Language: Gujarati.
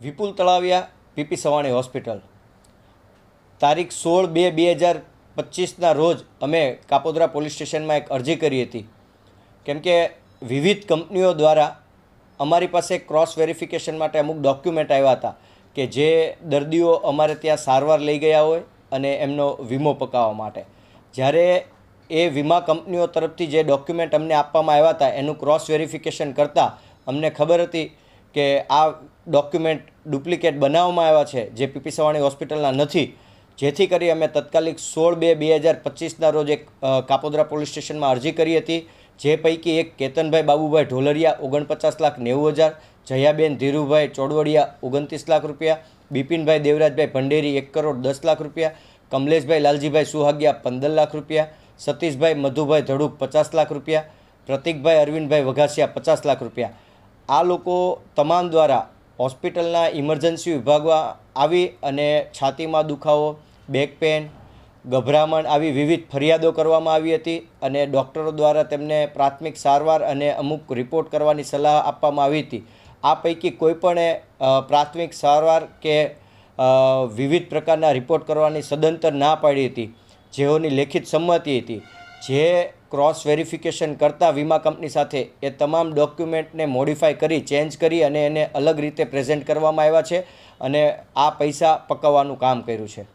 Vipul Talaviya, PP Savani hospital. તારીખ સોળ બે બે હજાર પચીસના રોજ અમે કાપોદરા પોલીસ સ્ટેશનમાં એક અરજી કરી હતી. કેમ કે વિવિધ કંપનીઓ દ્વારા અમારી પાસે ક્રોસ વેરિફિકેશન માટે અમુક ડોક્યુમેન્ટ આવ્યા હતા કે જે દર્દીઓ અમારે ત્યાં સારવાર લઈ ગયા હોય અને એમનો વીમો પકાવવા માટે. જ્યારે એ વીમા કંપનીઓ તરફથી જે ડોક્યુમેન્ટ અમને આપવામાં આવ્યા હતા, એનું ક્રોસ વેરિફિકેશન કરતાં અમને ખબર હતી કે આ ડોક્યુમેન્ટ ડુપ્લિકેટ બનાવવામાં આવ્યા છે, જે પીપી સવાણી હોસ્પિટલના નથી. જેથી કરી અમે તત્કાલિક સોળ બે બે હજાર પચીસના રોજ એક કાપોદરા પોલીસ સ્ટેશનમાં અરજી કરી હતી, જે પૈકી એક કેતનભાઈ બાબુભાઈ ઢોલરિયા ઓગણપચાસ લાખ નેવું હજાર, જયાબેન ધીરુભાઈ ચોડવડિયા ઓગણત્રીસ લાખ રૂપિયા, બિપિનભાઈ દેવરાજભાઈ ભંડેરી એક કરોડ દસ લાખ રૂપિયા, કમલેશભાઈ લાલજીભાઈ સુહાગિયા પંદર લાખ રૂપિયા, સતીશભાઈ મધુભાઈ ધડુક પચાસ લાખ રૂપિયા, પ્રતિકભાઈ અરવિંદભાઈ વઘાસિયા પચાસ લાખ રૂપિયા. આ લોકો તમામ દ્વારા હોસ્પિટલના ઇમરજન્સી વિભાગમાં આવી અને છાતીમાં દુખાવો, બેક પેન ગભરામણ આવી વિવિધ ફરિયાદો કરવામાં આવી હતી અને ડૉક્ટરો દ્વારા તેમને પ્રાથમિક સારવાર અને અમુક રિપોર્ટ કરવાની સલાહ આપવામાં આવી હતી. આ પૈકી કોઈપણે પ્રાથમિક સારવાર કે વિવિધ પ્રકારના રિપોર્ટ કરવાની સદંતર ના પાડી હતી. જેઓની લેખિત સંમતિ હતી. જે ક્રોસ વેરિફિકેશન કરતા વીમા કંપની સાથે એ તમામ ડોક્યુમેન્ટને મોડિફાઈ કરી ચેન્જ કરી અને એને અલગ રીતે પ્રેઝન્ટ કરવામાં આવ્યા છે અને આ પૈસા પકવવાનું કામ કર્યું છે.